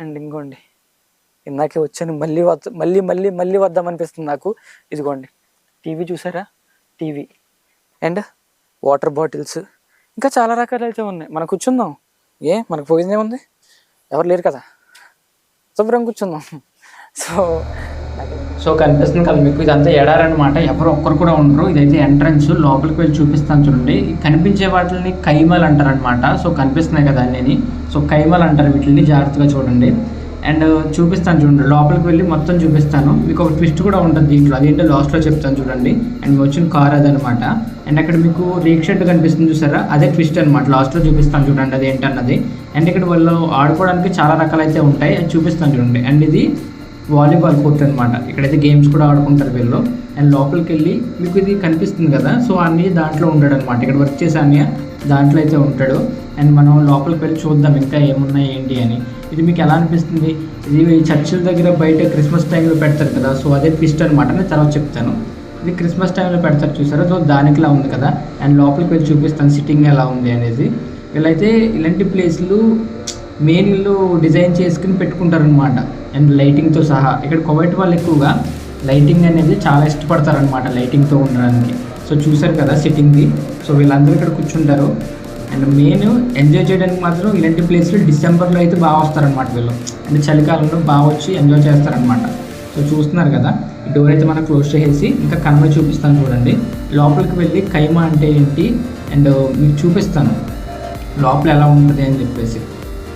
And ఇంకోండి ఇందాకే వచ్చాను మళ్ళీ వద్ద మళ్ళీ మళ్ళీ మళ్ళీ వద్దాం అనిపిస్తుంది నాకు. ఇదిగోండి. టీవీ చూసారా? టీవీ. And water bottles. ఇంకా చాలా రకాలు అయితే ఉన్నాయి. మనం కూర్చుందాం. ఏ మనకు పోయింది ఏముంది ఎవరు లేరు కదా? శుభ్రం కూర్చుందాం. సో సో కనిపిస్తుంది కదా మీకు ఇదంతా ఎడారనమాట ఎవరు ఒక్కరు కూడా ఉండరు. ఇదైతే ఎంట్రన్స్ లోపలికి వెళ్ళి చూపిస్తాను చూడండి. కనిపించే వాటిని కైమల్ అంటారనమాట సో కనిపిస్తున్నాయి కదా అన్నీ సో కైమల్ అంటారు వీటిని జాగ్రత్తగా చూడండి. అండ్ చూపిస్తాను చూడండి. లోపలికి వెళ్ళి మొత్తం చూపిస్తాను. మీకు ఒక ట్విస్ట్ కూడా ఉంటుంది దీంట్లో. అదేంటో లాస్ట్లో చెప్తాను చూడండి. అండ్ వచ్చిన కార్ అదనమాట అండ్ అక్కడ మీకు రేక్ షెడ్ కనిపిస్తుంది చూసారా? అదే ట్విస్ట్ అనమాట లాస్ట్లో చూపిస్తాను చూడండి అదేంటన్నది. అండ్ ఇక్కడ వాళ్ళు ఆడుకోవడానికి చాలా రకాలైతే ఉంటాయి. అది చూపిస్తాను చూడండి. అండ్ ఇది వాలీబాల్ కోర్ట్ అనమాట ఇక్కడైతే గేమ్స్ కూడా ఆడుకుంటారు వీళ్ళు. అండ్ లోపలికి వెళ్ళి మీకు ఇది కనిపిస్తుంది కదా? సో అన్నీ దాంట్లో ఉంటాడు అనమాట ఇక్కడ వర్క్ చేసే అన్నయ్య దాంట్లో అయితే ఉంటాడు. అండ్ మనం లోపలికి వెళ్ళి చూద్దాం ఇంకా ఏమున్నాయి ఏంటి అని. ఇది మీకు ఎలా అనిపిస్తుంది? ఇది చర్చిల దగ్గర బయట క్రిస్మస్ టైంలో పెడతారు కదా? సో అదే పిస్ట్ అనమాట నేను తర్వాత చెప్తాను. ఇది క్రిస్మస్ టైంలో పెడతారు చూసారా? సో దానికిలా ఉంది కదా? అండ్ లోపలికి వెళ్ళి చూపిస్తాను సిట్టింగ్ ఎలా ఉంది అనేది. వీళ్ళైతే ఇలాంటి ప్లేస్లు మెయిన్ ఇల్లు డిజైన్ చేసుకుని పెట్టుకుంటారనమాట అండ్ లైటింగ్తో సహా. ఇక్కడ కువైట్ వాళ్ళు ఎక్కువగా లైటింగ్ అనేది చాలా ఇష్టపడతారనమాట లైటింగ్తో ఉండడానికి. సో చూసారు కదా సిట్టింగ్ది సో వీళ్ళందరూ ఇక్కడ కూర్చుంటారు. అండ్ మెయిన్ ఎంజాయ్ చేయడానికి మాత్రం ఇలాంటి ప్లేస్లు డిసెంబర్లో అయితే బాగా వస్తారనమాట వీళ్ళు. అంటే చలికాలంలో బాగా వచ్చి ఎంజాయ్ చేస్తారనమాట సో చూస్తున్నారు కదా. ఈ డోర్ అయితే మనం క్లోజ్ చేసేసి ఇంకా కనుమ చూపిస్తాను చూడండి. లోపలికి వెళ్ళి కైమా అంటే ఏంటి? అండ్ మీకు చూపిస్తాను. లోపల ఎలా ఉంటుంది అని చెప్పేసి.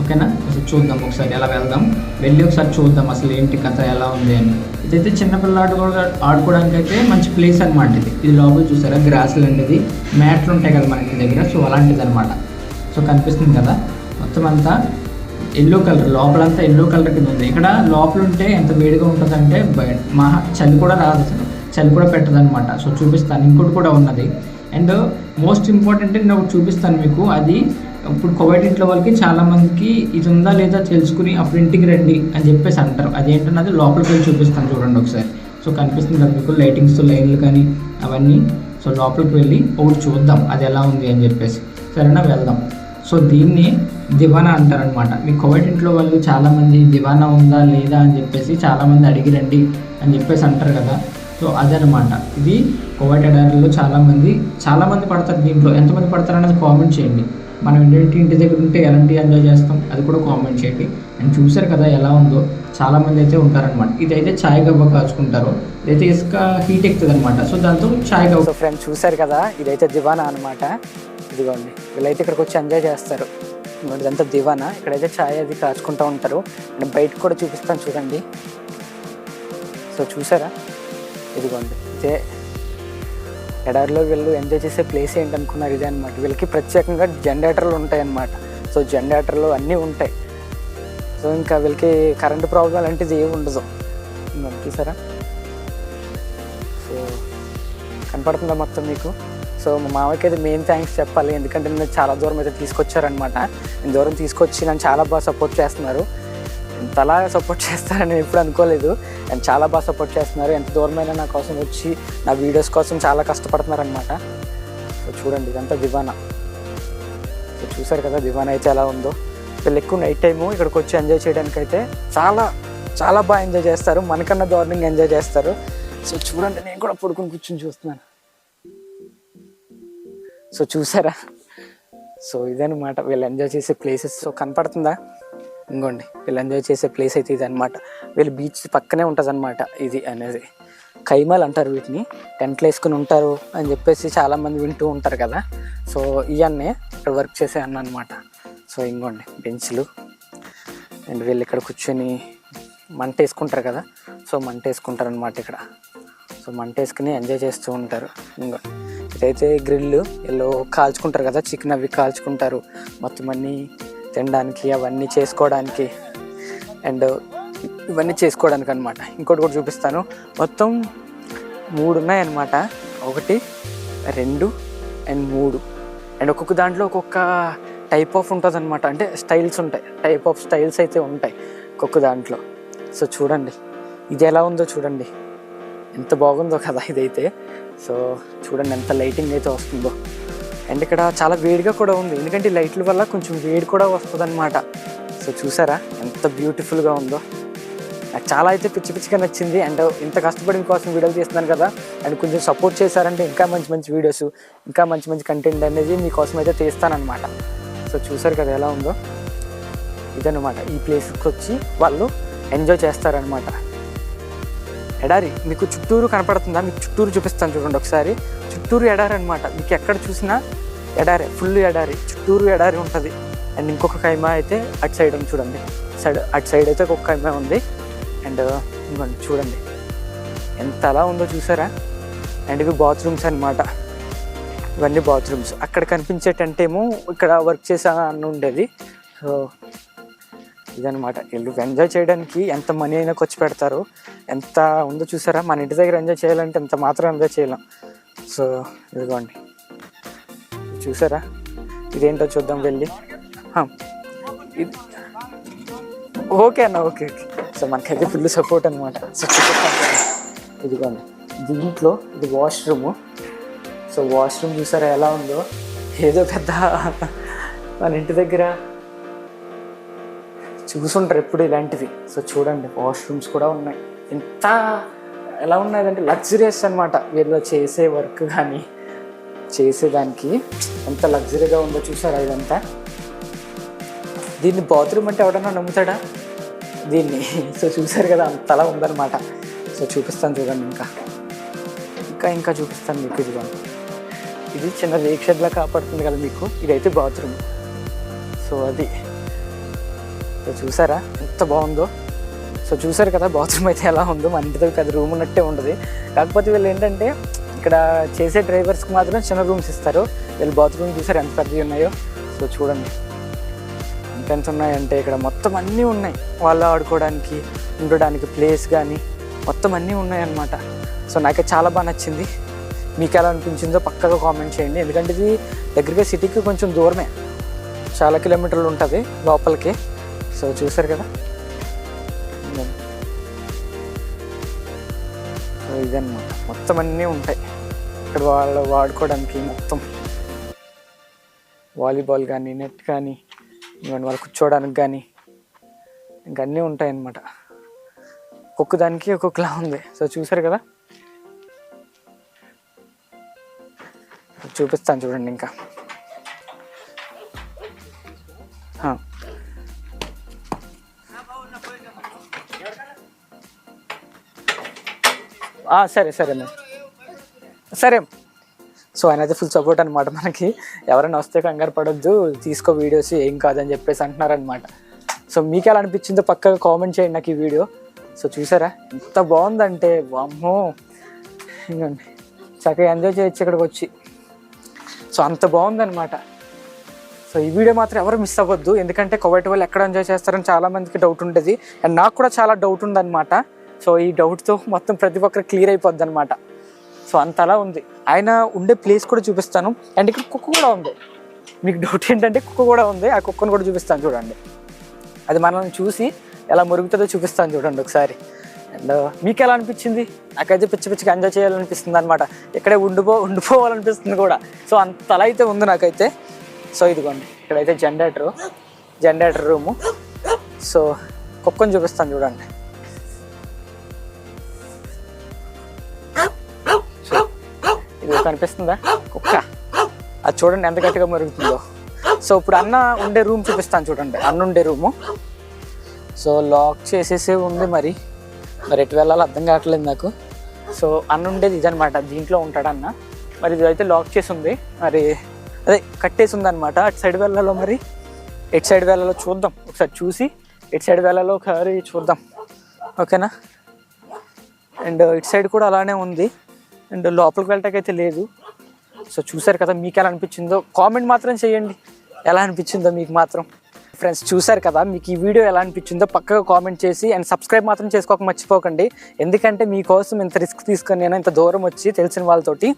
ఓకేనా? అసలు చూద్దాం ఒకసారి ఎలా వెళ్దాం. వెళ్ళి ఒకసారి చూద్దాం అసలు ఏంటి కథ ఎలా ఉంది అని. ఇదైతే చిన్నపిల్లలు ఆడుకో ఆడుకోవడానికి అయితే మంచి ప్లేస్ అనమాట ఇది. ఇది లోపల చూసారా? గ్రాసులు అనేది మ్యాట్లు ఉంటాయి కదా మనకి దగ్గర. సో అలాంటిది అనమాట సో కనిపిస్తుంది కదా? మొత్తం అంతా ఎల్లో కలర్ లోపలంతా ఎల్లో కలర్ కింద ఉంది. ఇక్కడ లోపల ఉంటే ఎంత వేడిగా ఉంటుందంటే బయట మహా చలి కూడా రాదు అసలు. చలి కూడా పెట్టదు అనమాట సో చూపిస్తాను. ఇంకోటి కూడా ఉన్నది. అండ్ మోస్ట్ ఇంపార్టెంట్ నేను ఒకటి చూపిస్తాను మీకు. అది ఇప్పుడు కోవిడ్ ఇంట్లో వాళ్ళకి చాలా మందికి ఇది ఉందా లేదా తెలుసుకుని అప్పుడు ఇంటికి రండి అని చెప్పేసి అంటారు. అదేంటన్నది లోపలికి వెళ్ళి చూపిస్తాను చూడండి ఒకసారి. సో కనిపిస్తుంది కదా మీకు లైటింగ్స్ లైన్లు కానీ అవన్నీ. సో లోపలికి వెళ్ళి ఒకటి చూద్దాం అది ఎలా ఉంది అని చెప్పేసి. సరేనా? వెళ్దాం. సో దీన్ని దివానా అంటారనమాట మీ కోవిడ్ ఇంట్లో వాళ్ళు చాలామంది దివానా ఉందా లేదా అని చెప్పేసి చాలామంది అడిగి రండి అని చెప్పేసి అంటారు కదా. సో అదనమాట ఇది కోవిడ్ ఎడారిలో చాలామంది చాలామంది పడతారు దీంట్లో. ఎంతమంది పడతారు అనేది కామెంట్ చేయండి. మనం ఏంటంటే ఇంటి దగ్గర ఉంటే ఎలాంటి ఎంజాయ్ చేస్తాం? అది కూడా కామెంట్ చేయండి. అండ్ చూసారు కదా ఎలా ఉందో? చాలామంది అయితే ఉంటారనమాట ఇదైతే ఛాయ్ గవ్వ కాచుకుంటారు. ఇదైతే ఇసుక హీట్ ఎక్కుతుంది అనమాట సో దాంతో చాయ్ గవ్వ సో ఫ్రెండ్స్ చూసారు కదా? ఇదైతే దివానా అనమాట ఇదిగోండి. వీళ్ళైతే ఇక్కడికి వచ్చి ఎంజాయ్ చేస్తారు ఇదంతా దివానా. ఇక్కడైతే ఛాయ్ అది కాచుకుంటూ ఉంటారు. నేను బయట కూడా చూపిస్తాను చూడండి. సో చూసారా? ఇదిగోండి. ఇదే ఎడారిలో వీళ్ళు ఎంజాయ్ చేసే ప్లేస్ ఏంటనుకున్నారు ఇదే అనమాట వీళ్ళకి ప్రత్యేకంగా జనరేటర్లు ఉంటాయి అన్నమాట సో జనరేటర్లు అన్నీ ఉంటాయి. సో ఇంకా వీళ్ళకి కరెంటు ప్రాబ్లం అలాంటిది ఏమి ఉండదు. ఇదిగోండి చూసారా? సో కనపడుతుందా మొత్తం మీకు? సో మా మామయ్యకి అయితే మెయిన్ థ్యాంక్స్ చెప్పాలి. ఎందుకంటే నేను చాలా దూరం అయితే తీసుకొచ్చారనమాట నేను దూరం తీసుకొచ్చి నన్ను చాలా బాగా సపోర్ట్ చేస్తున్నారు. ఇంతలా సపోర్ట్ చేస్తారని ఎప్పుడు అనుకోలేదు. అండ్ చాలా బాగా సపోర్ట్ చేస్తున్నారు. ఎంత దూరమైనా నా కోసం వచ్చి నా వీడియోస్ కోసం చాలా కష్టపడుతున్నారు అనమాట సో చూడండి ఇదంతా దివానా. సో చూసారు కదా దివానా అయితే ఎలా ఉందో. వీళ్ళు ఎక్కువ నైట్ టైము ఇక్కడికి వచ్చి ఎంజాయ్ చేయడానికి అయితే చాలా చాలా బాగా ఎంజాయ్ చేస్తారు. మనకన్నా దారుణంగా ఎంజాయ్ చేస్తారు. సో చూడండి నేను కూడా పడుకుని కూర్చొని చూస్తున్నాను. సో చూసారా? సో ఇదనమాట వీళ్ళు ఎంజాయ్ చేసే ప్లేసెస్ సో కనపడుతుందా? ఇంకోండి వీళ్ళు ఎంజాయ్ చేసే ప్లేస్ అయితే ఇది అనమాట వీళ్ళు బీచ్ పక్కనే ఉంటుంది అనమాట ఇది అనేది. కైమాలు అంటారు వీటిని. టెంట్లు వేసుకుని ఉంటారు అని చెప్పేసి చాలామంది వింటూ ఉంటారు కదా. సో ఇవన్నీ ఇక్కడ వర్క్ చేసే అన్న అనమాట సో ఇంకోండి బెంచ్లు అండ్ వీళ్ళు ఇక్కడ కూర్చొని మంట వేసుకుంటారు కదా. సో మంట వేసుకుంటారు అనమాట ఇక్కడ. సో మంట వేసుకుని ఎంజాయ్ చేస్తూ ఉంటారు. ఇంకో ఇదైతే గ్రిల్ వీళ్ళు కాల్చుకుంటారు కదా. చికెన్ అవి కాల్చుకుంటారు. మొత్తం అన్నీ తినడానికి అవన్నీ చేసుకోవడానికి అండ్ ఇవన్నీ చేసుకోవడానికి అనమాట ఇంకోటి కూడా చూపిస్తాను. మొత్తం మూడు ఉన్నాయన్నమాట ఒకటి రెండు అండ్ మూడు. అండ్ ఒక్కొక్క దాంట్లో ఒక్కొక్క టైప్ ఆఫ్ ఉంటుంది అనమాట అంటే స్టైల్స్ ఉంటాయి. టైప్ ఆఫ్ స్టైల్స్ అయితే ఉంటాయి ఒక్కొక్క దాంట్లో. సో చూడండి. ఇది ఎలా ఉందో చూడండి. ఎంత బాగుందో కదా ఇదైతే. సో చూడండి ఎంత లైటింగ్ అయితే వస్తుందో. అండ్ ఇక్కడ చాలా వేడిగా కూడా ఉంది. ఎందుకంటే లైట్ల వల్ల కొంచెం వేడి కూడా వస్తుంది అనమాట సో చూసారా? ఎంత బ్యూటిఫుల్గా ఉందో. నాకు చాలా అయితే పిచ్చి పిచ్చిగా నచ్చింది. అండ్ ఇంత కష్టపడి మీకోసం వీడియోలు తీస్తున్నాను కదా. అండ్ కొంచెం సపోర్ట్ చేశారంటే ఇంకా మంచి మంచి వీడియోస్ ఇంకా మంచి మంచి కంటెంట్ అనేది మీకోసం అయితే తీస్తానన్నమాట. సో చూసారు కదా ఎలా ఉందో. ఇదన్నమాట. ఈ ప్లేస్కి వచ్చి వాళ్ళు ఎంజాయ్ చేస్తారనమాట ఎడారి మీకు చుట్టూరు కనపడుతుందా? మీకు చుట్టూరు చూపిస్తాను చూడండి ఒకసారి. చుట్టూరు ఎడారి అనమాట మీకు ఎక్కడ చూసినా ఎడారి ఫుల్ ఎడారి చుట్టూరు ఎడారి ఉంటుంది. అండ్ ఇంకొక కైమా అయితే అటు సైడ్ ఉంది చూడండి. సైడ్ అటు సైడ్ అయితే ఒక కైమా ఉంది. అండ్ ఇంకోండి చూడండి. ఎంత అలా ఉందో చూసారా? అండ్ ఇవి బాత్రూమ్స్ అన్నమాట. ఇవన్నీ బాత్రూమ్స్. అక్కడ కనిపించే టెంట్ ఏమో ఇక్కడ వర్క్ చేసా అని ఉండేది. సో ఇదనమాట వీళ్ళు ఎంజాయ్ చేయడానికి ఎంత మనీ అయినా ఖర్చు పెడతారు. ఎంత ఉందో చూసారా? మన ఇంటి దగ్గర ఎంజాయ్ చేయాలంటే ఎంత మాత్రం ఎంజాయ్ చేయలేం. సో ఇదిగోండి. చూసారా? ఇదేంటో చూద్దాం వెళ్ళి. ఇది ఓకే అన్న ఓకే ఓకే. సో మనకైతే ఫుల్ సపోర్ట్ అనమాట ఇదిగోండి. దీంట్లో ఇది వాష్రూము సో వాష్రూమ్ చూసారా ఎలా ఉందో? ఏదో పెద్ద మన ఇంటి దగ్గర చూసుంటారు ఎప్పుడు ఇలాంటివి. సో చూడండి వాష్రూమ్స్ కూడా ఉన్నాయి. ఎంత ఎలా ఉన్నదంటే లగ్జరియస్ అనమాట వీళ్ళు చేసే వర్క్ కానీ చేసేదానికి ఎంత లగ్జరీగా ఉందో చూసారా ఇదంతా? దీన్ని బాత్రూమ్ అంటే ఎవడన్నా నమ్ముతాడా? దీన్ని. సో చూసారు కదా అంతలా ఉందన్నమాట. సో చూపిస్తాను చూడండి ఇంకా. ఇంకా ఇంకా చూపిస్తాను మీకు ఇదిగోండి ఇది చిన్న రేక్ కాపాడుతుంది కదా మీకు. ఇదైతే బాత్రూమ్ సో అది. చూసారా? ఎంత బాగుందో? సో చూసారు కదా బాత్రూమ్ అయితే ఎలా ఉందో? మన ఇంటి దగ్గర పెద్ద రూమ్ ఉన్నట్టే ఉంటుంది కాకపోతే వీళ్ళు ఏంటంటే ఇక్కడ చేసే డ్రైవర్స్కి మాత్రం చిన్న రూమ్స్ ఇస్తారు. వీళ్ళు బాత్రూమ్ చూసారు ఎంత పెద్దవి ఉన్నాయో? సో చూడండి. ఎంత ఉన్నాయంటే ఇక్కడ మొత్తం అన్నీ ఉన్నాయి. వాళ్ళు ఆడుకోవడానికి ఉండడానికి ప్లేస్ కానీ మొత్తం అన్నీ ఉన్నాయన్నమాట. సో నాకే చాలా బాగా నచ్చింది. మీకు ఎలా అనిపించిందో పక్కగా కామెంట్ చేయండి. ఎందుకంటే ఇది దగ్గరగా సిటీకి కొంచెం దూరమే. చాలా కిలోమీటర్లు ఉంటుంది లోపలికి. సో చూసారు కదా. సో ఇదన్నమాట. మొత్తం అన్నీ ఉంటాయి. ఇక్కడ వాళ్ళు వాడుకోవడానికి మొత్తం. వాలీబాల్ కానీ నెట్ కానీ ఇవన్నీ వాళ్ళు కూర్చోవడానికి కానీ ఇంకా అన్నీ ఉంటాయి అన్నమాట ఒక్కొక్క దానికి ఒక్కొక్కలా ఉంది. సో చూసారు కదా? చూపిస్తాను చూడండి ఇంకా. సరే సరే మ్యామ్ సరే సో ఆయన అయితే ఫుల్ సపోర్ట్ అనమాట మనకి. ఎవరైనా వస్తే కంగారు పడొద్దు తీసుకో వీడియోస్ ఏం కాదని చెప్పేసి అంటున్నారనమాట సో మీకు ఎలా అనిపించిందో పక్కగా కామెంట్ చేయండి నాకు ఈ వీడియో సో చూసారా? ఎంత బాగుందంటే వామ్మో. ఇంకండి చక్కగా ఎంజాయ్ చేయొచ్చు ఇక్కడికి వచ్చి. సో అంత బాగుందనమాట సో ఈ వీడియో మాత్రం ఎవరు మిస్ అవ్వద్దు. ఎందుకంటే కోవైట్ వాళ్ళు ఎక్కడ ఎంజాయ్ చేస్తారని చాలామందికి డౌట్ ఉంటుంది అండ్ నాకు కూడా చాలా డౌట్ ఉందన్నమాట. సో ఈ డౌట్తో మొత్తం ప్రతి ఒక్కరు క్లియర్ అయిపోద్ది అనమాట సో అంతలా ఉంది. ఆయన ఉండే ప్లేస్ కూడా చూపిస్తాను. అండ్ ఇక్కడ కుక్క కూడా ఉంది. మీకు డౌట్ ఏంటంటే కుక్క కూడా ఉంది. ఆ కుక్కను కూడా చూపిస్తాను చూడండి. అది మనల్ని చూసి ఎలా మురుగుతుందో చూపిస్తాను చూడండి ఒకసారి. అండ్ మీకు ఎలా అనిపించింది? నాకైతే పిచ్చి పిచ్చిగా ఎంజాయ్ చేయాలనిపిస్తుంది అనమాట ఇక్కడే ఉండిపో ఉండిపోవాలనిపిస్తుంది కూడా. సో అంతలా అయితే ఉంది నాకైతే. సో ఇదిగోండి. ఇక్కడైతే జనరేటరు జనరేటర్ రూము. సో కుక్కను చూపిస్తాను చూడండి. కనిపిస్తుందా కుక్క. అది చూడండి ఎంత గట్టిగా మరుగుతుందో. సో ఇప్పుడు అన్న ఉండే రూమ్ చూపిస్తాను చూడండి. అన్న ఉండే రూము. సో లాక్ చేసేసే ఉంది మరి. మరి ఎటు వెళ్ళాలో అర్థం కావట్లేదు నాకు. సో అన్న ఉండేది ఇదనమాట దీంట్లో ఉంటాడు అన్న. మరి ఇది అయితే లాక్ చేసి ఉంది. మరి అదే కట్టేసి ఉంది అనమాట అటు సైడ్ వెళ్ళాలో మరి. ఎటు సైడ్ వెళ్ళాలో చూద్దాం. ఒకసారి చూసి ఎటు సైడ్ వెళ్ళాలో ఒకసారి చూద్దాం. ఓకేనా? అండ్ ఇటు సైడ్ కూడా అలానే ఉంది. అండ్ లోపలికి వెళ్ళటాకైతే లేదు. సో చూసారు కదా మీకు ఎలా అనిపించిందో. కామెంట్ మాత్రం చేయండి. ఎలా అనిపించిందో మీకు మాత్రం. ఫ్రెండ్స్ చూసారు కదా మీకు ఈ వీడియో ఎలా అనిపించిందో పక్కగా కామెంట్ చేసి అండ్ సబ్స్క్రైబ్ మాత్రం చేసుకోక మర్చిపోకండి. ఎందుకంటే మీకోసం ఇంత రిస్క్ తీసుకొని నేను ఇంత దూరం వచ్చి తెలిసిన వాళ్ళతోటి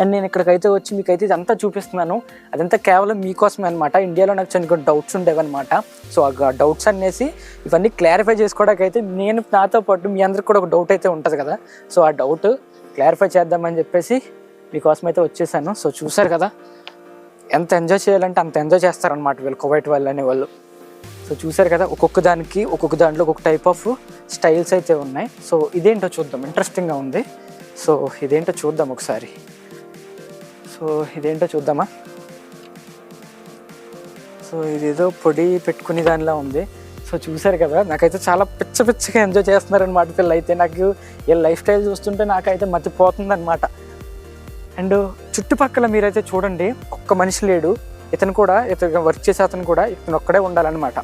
అండ్ నేను ఇక్కడికైతే వచ్చి మీకైతే ఇదంతా చూపిస్తున్నాను. అదంతా కేవలం మీకోసమే అనమాట ఇండియాలో నాకు చిన్న డౌట్స్ ఉండేవన్నమాట. సో ఆ డౌట్స్ అనేసి ఇవన్నీ క్లారిఫై చేసుకోవడానికి అయితే నేను నాతో పాటు మీ అందరికి కూడా ఒక డౌట్ అయితే ఉంటుంది కదా. సో ఆ డౌట్ క్లారిఫై చేద్దామని చెప్పేసి మీకోసం అయితే వచ్చేసాను. సో చూసారు కదా ఎంత ఎంజాయ్ చేయాలంటే అంత ఎంజాయ్ చేస్తారనమాట వీళ్ళు కువైట్ వాళ్ళు అనే వాళ్ళు సో చూసారు కదా ఒక్కొక్క దానికి ఒక్కొక్క దాంట్లో ఒక్కొక్క టైప్ ఆఫ్ స్టైల్స్ అయితే ఉన్నాయి. సో ఇదేంటో చూద్దాం ఇంట్రెస్టింగ్గా ఉంది. సో ఇదేంటో చూద్దాం ఒకసారి. సో ఇదేంటో చూద్దామా? సో ఇదేదో పొడి పెట్టుకునే దానిలా ఉంది. సో చూసారు కదా నాకైతే చాలా పిచ్చ పిచ్చగా ఎంజాయ్ చేస్తున్నారనమాట పిల్లలు అయితే నాకు ఈ లైఫ్ స్టైల్ చూస్తుంటే నాకైతే మతిపోతుంది అనమాట అండ్ చుట్టుపక్కల మీరైతే చూడండి ఒక్క మనిషి లేడు. ఇతను కూడా ఇతను వర్క్ చేసే అతను కూడా ఇతను ఒక్కడే ఉండాలన్నమాట.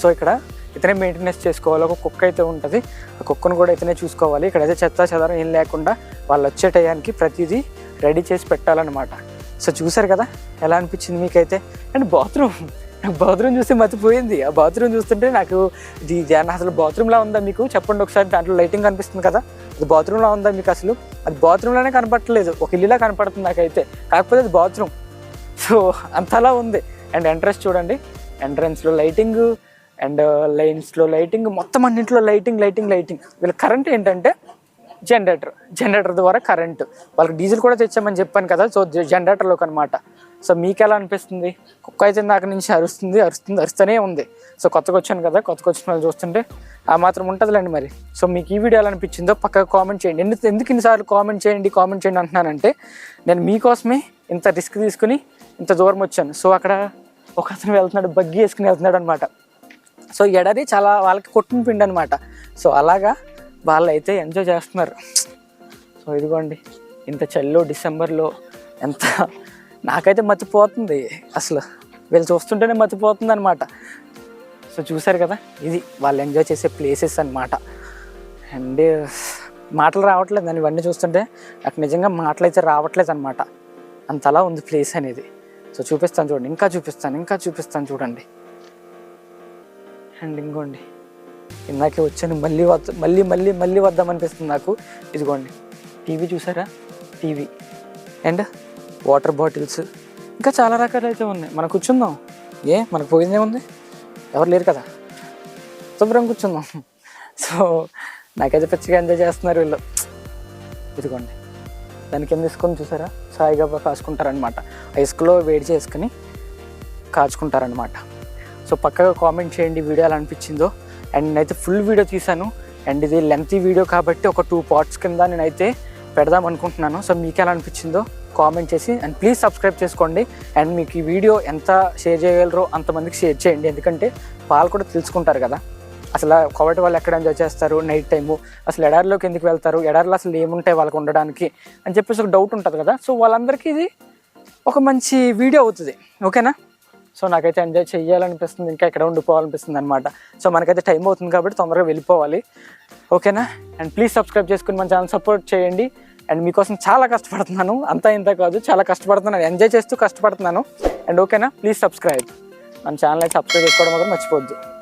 సో ఇక్కడ ఇతనే మెయింటెనెన్స్ చేసుకోవాలి. ఒక కుక్క అయితే ఉంటుంది. ఆ కుక్కను కూడా ఇతనే చూసుకోవాలి. ఇక్కడైతే చెత్త చెదారం ఏం లేకుండా వాళ్ళు వచ్చే టయానికి ప్రతిదీ రెడీ చేసి పెట్టాలన్నమాట. సో చూసారు కదా ఎలా అనిపించింది మీకైతే? And bathroom. నాకు బాత్రూమ్ చూస్తే మర్చిపోయింది. ఆ బాత్రూమ్ చూస్తుంటే నాకు ఇది ఇది అసలు బాత్రూమ్లా ఉందా మీకు? చెప్పండి ఒకసారి. దాంట్లో లైటింగ్ కనిపిస్తుంది కదా. అది బాత్రూమ్లా ఉందా మీకు అసలు? అది బాత్రూమ్లోనే కనపడట్లేదు. ఒక ఇల్లులా కనపడుతుంది నాకైతే. కాకపోతే అది బాత్రూమ్. సో అంతలా ఉంది. అండ్ ఎంట్రెన్స్ చూడండి. ఎంట్రన్స్లో లైటింగ్ అండ్ లైన్స్లో లైటింగ్. మొత్తం అన్నింటిలో లైటింగ్ లైటింగ్ లైటింగ్. వీళ్ళ కరెంట్ ఏంటంటే జనరేటర్. జనరేటర్ ద్వారా కరెంటు. వాళ్ళకి డీజిల్ కూడా తెచ్చామని చెప్పాను కదా. సో జనరేటర్లోకి అనమాట సో మీకు ఎలా అనిపిస్తుంది కుక్క అయితే దాకా నుంచి అరుస్తుంది అరుస్తుంది అరుస్తూనే ఉంది. సో కొత్తగా వచ్చాను కదా కొత్తగా వచ్చిన వాళ్ళు చూస్తుంటే ఆ మాత్రం ఉంటుందిలేండి మరి. సో మీకు ఈ వీడియో ఎలా అనిపించిందో పక్కగా కామెంట్ చేయండి. ఎందుకు ఎందుకు ఇన్నిసార్లు కామెంట్ చేయండి కామెంట్ చేయండి అంటున్నానంటే నేను మీకోసమే ఇంత రిస్క్ తీసుకుని ఇంత దూరం వచ్చాను. సో అక్కడ ఒక అతను వెళ్తున్నాడు బగ్గి వేసుకుని వెళ్తున్నాడు అనమాట సో ఎడారి చాలా వాళ్ళకి కొట్టిన పిండి అనమాట సో అలాగా వాళ్ళు అయితే ఎంజాయ్ చేస్తున్నారు. సో ఇదిగోండి ఇంత చలిలో డిసెంబర్లో ఎంత నాకైతే మర్చిపోతుంది అసలు. వీళ్ళు చూస్తుంటేనే మర్చిపోతుంది అనమాట సో చూసారు కదా ఇది వాళ్ళు ఎంజాయ్ చేసే ప్లేసెస్ అన్నమాట. అండ్ మాటలు రావట్లేదు అని ఇవన్నీ చూస్తుంటే నాకు నిజంగా మాటలు అయితే రావట్లేదు అనమాట అంతలా ఉంది ప్లేస్ అనేది. సో చూపిస్తాను చూడండి ఇంకా చూపిస్తాను ఇంకా చూపిస్తాను చూడండి. అండ్ ఇంకోండి ఇందాకే వచ్చాను మళ్ళీ వద్ద మళ్ళీ మళ్ళీ మళ్ళీ వద్దాం అనిపిస్తుంది నాకు. ఇదిగోండి టీవీ చూసారా? టీవీ. And water bottles. ఇంకా చాలా రకాలు అయితే ఉన్నాయి. మనం కూర్చుందాం. ఏ మనకు పోయిందేముంది? ఎవరు లేరు కదా. శుభ్రం కూర్చుందాం. సో నాకైతే పిచ్చిగా ఎంజాయ్ చేస్తున్నారు వీళ్ళు. ఇదిగోండి. దాని కింద తీసుకొని చూసారా? సాయిగా కాచుకుంటారనమాట ఐస్క్లో ఇసుకలో వేడి చేసుకుని కాచుకుంటారనమాట సో పక్కగా కామెంట్ చేయండి వీడియో ఎలా అనిపించిందో. అండ్ నేనైతే ఫుల్ వీడియో తీశాను. అండ్ ఇది లెంతీ వీడియో కాబట్టి ఒక టూ పార్ట్స్ కింద నేనైతే పెడదాం అనుకుంటున్నాను. సో మీకు ఎలా అనిపించిందో కామెంట్ చేసి అండ్ ప్లీజ్ సబ్స్క్రైబ్ చేసుకోండి. అండ్ మీకు ఈ వీడియో ఎంత షేర్ చేయగలరో అంతమందికి షేర్ చేయండి. ఎందుకంటే వాళ్ళు కూడా తెలుసుకుంటారు కదా. అసలు కాబట్టి వాళ్ళు ఎక్కడ ఎంజాయ్ చేస్తారు? నైట్ టైము అసలు ఎడారిలోకి ఎందుకు వెళ్తారు? ఎడారిలో అసలు ఏముంటాయి వాళ్ళకి ఉండడానికి? అని చెప్పేసి ఒక డౌట్ ఉంటుంది కదా. సో వాళ్ళందరికీ ఇది ఒక మంచి వీడియో అవుతుంది. ఓకేనా? సో నాకైతే ఎంజాయ్ చేయాలనిపిస్తుంది. ఇంకా ఇక్కడ ఉండిపోవాలనిపిస్తుంది అనమాట సో మనకైతే టైం అవుతుంది కాబట్టి తొందరగా వెళ్ళిపోవాలి. ఓకేనా? అండ్ ప్లీజ్ సబ్స్క్రైబ్ చేసుకుని మన ఛానల్ సపోర్ట్ చేయండి. అండ్ మీకోసం చాలా కష్టపడుతున్నాను. అంతా ఇంత కాదు చాలా కష్టపడుతున్నాను. ఎంజాయ్ చేస్తూ కష్టపడుతున్నాను. అండ్ ఓకేనా? ప్లీజ్ సబ్స్క్రైబ్ మన ఛానల్ సబ్స్క్రైబ్ చేసుకోవడం మాత్రం మర్చిపోవద్దు.